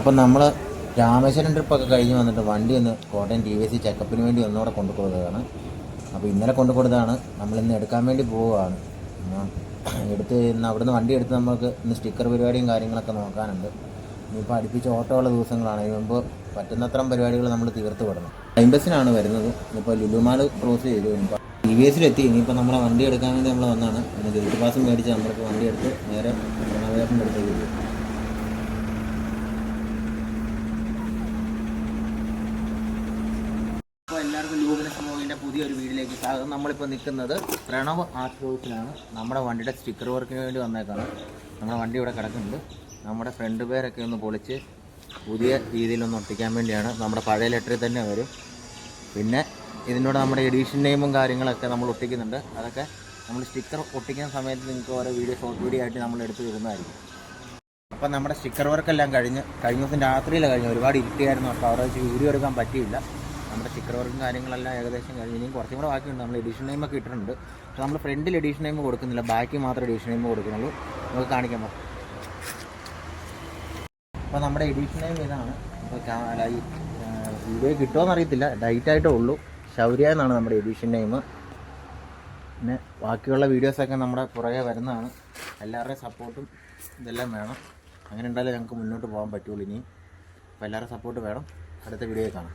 അപ്പം നമ്മൾ രാമേശ്വരം ട്രിപ്പൊക്കെ കഴിഞ്ഞ് വന്നിട്ട് വണ്ടി ഒന്ന് കോട്ടയം ടി വി സി ചെക്കപ്പിന് വേണ്ടി ഒന്നുകൂടെ കൊണ്ടു കൊടുത്തതാണ് അപ്പോൾ ഇന്നലെ കൊണ്ടു കൊടുത്തതാണ് നമ്മളിന്ന് എടുക്കാൻ വേണ്ടി പോവുകയാണ്. എടുത്ത് ഇന്ന് അവിടുന്ന് വണ്ടി എടുത്ത് നമുക്ക് ഇന്ന് സ്റ്റിക്കർ പരിപാടിയും കാര്യങ്ങളൊക്കെ നോക്കാനുണ്ട്. ഇനിയിപ്പോൾ അടുപ്പിച്ച് ഓട്ടോ ഉള്ള ദിവസങ്ങളാണ്. ഇതിന് മുമ്പ് പറ്റുന്നത്രം പരിപാടികൾ നമ്മൾ തീർത്ത് വിടണം. ടൈം ബസ്സിനാണ് വരുന്നത്. ഇപ്പോൾ ലുലുമാൾ ക്രോസ് ചെയ്തു. ഇനിയിപ്പോൾ ടി വി എസിലെത്തി ഇനിയിപ്പോൾ നമ്മളെ വണ്ടി എടുക്കാൻ വേണ്ടി നമ്മൾ വന്നതാണ് ഇന്ന് ഗേറ്റ് പാസ് മേടിച്ച് നമ്മൾക്ക് വണ്ടി എടുത്ത് നേരെ അടുത്തേക്ക് പോകും എല്ലാവർക്കും ലൂമിനസ് സമൂഹത്തിന്റെ പുതിയൊരു വീഡിയോയിലേക്ക് സ്വാഗതം. നമ്മളിപ്പോൾ നിൽക്കുന്നത് പ്രണവ് ആർട്ട് ഹൗസിലാണ്. നമ്മുടെ വണ്ടിയുടെ സ്റ്റിക്കർ വർക്കിന് വേണ്ടി വന്നേക്കാണ്. നമ്മുടെ വണ്ടി ഇവിടെ കിടക്കുന്നുണ്ട്. നമ്മുടെ ഫ്രണ്ട് പേരൊക്കെ ഒന്ന് പൊളിച്ച് പുതിയ രീതിയിലൊന്ന് ഒട്ടിക്കാൻ വേണ്ടിയാണ്. നമ്മുടെ പഴയ ലെറ്ററിൽ തന്നെ വരും. പിന്നെ ഇതിനോട് നമ്മുടെ എഡീഷൻ നെയിമും കാര്യങ്ങളൊക്കെ നമ്മൾ ഒട്ടിക്കുന്നുണ്ട്. അതൊക്കെ നമ്മൾ സ്റ്റിക്കർ ഒട്ടിക്കുന്ന സമയത്ത് നിങ്ങൾക്ക് ഓരോ വീഡിയോ ഷോർട്ട് വീഡിയോ ആയിട്ട് നമ്മൾ എടുത്ത് തരുന്നതായിരിക്കും. അപ്പം നമ്മുടെ സ്റ്റിക്കർ വർക്കെല്ലാം കഴിഞ്ഞ് കഴിഞ്ഞ ദിവസം രാത്രിയിലാണ് കഴിഞ്ഞ് ഒരുപാട് ഇരുട്ടിയായിരുന്നു. അപ്പോൾ അവിടെ വെച്ച് വീഡിയോ എടുക്കാൻ പറ്റിയില്ല. നമ്മുടെ സ്റ്റിക്കർ വർക്കും കാര്യങ്ങളെല്ലാം ഏകദേശം കഴിഞ്ഞ് ഇനിയും കുറച്ചും കൂടെ ബാക്കിയുണ്ട്. നമ്മൾ എഡിഷൻ നെയിം ഒക്കെ ഇട്ടിട്ടുണ്ട്. പക്ഷെ നമ്മൾ ഫ്രണ്ടിൽ എഡിഷൻ നെയിം കൊടുക്കുന്നില്ല. ബാക്കി മാത്രമേ എഡിഷൻ നെയിം കൊടുക്കുന്നുള്ളൂ. നമുക്ക് കാണിക്കാൻ പറ്റും അപ്പോൾ നമ്മുടെ എഡിഷൻ നെയിം ഇതാണ്. അപ്പോൾ വീഡിയോ കിട്ടുമോ അറിയത്തില്ല ഡൈറ്റ് ആയിട്ടേ ഉള്ളൂ. ശൗര്യ എന്നാണ് നമ്മുടെ എഡിഷൻ നെയിം പിന്നെ ബാക്കിയുള്ള വീഡിയോസൊക്കെ നമ്മുടെ പുറകെ വരുന്നതാണ്. എല്ലാവരുടെയും സപ്പോർട്ടും ഇതെല്ലാം വേണം. അങ്ങനെ ഉണ്ടായാലേ ഞങ്ങൾക്ക് മുന്നോട്ട് പോകാൻ പറ്റുള്ളൂ ഇനി അപ്പോൾ എല്ലാവരുടെയും സപ്പോർട്ട് വേണം. അടുത്ത വീഡിയോ കാണാം.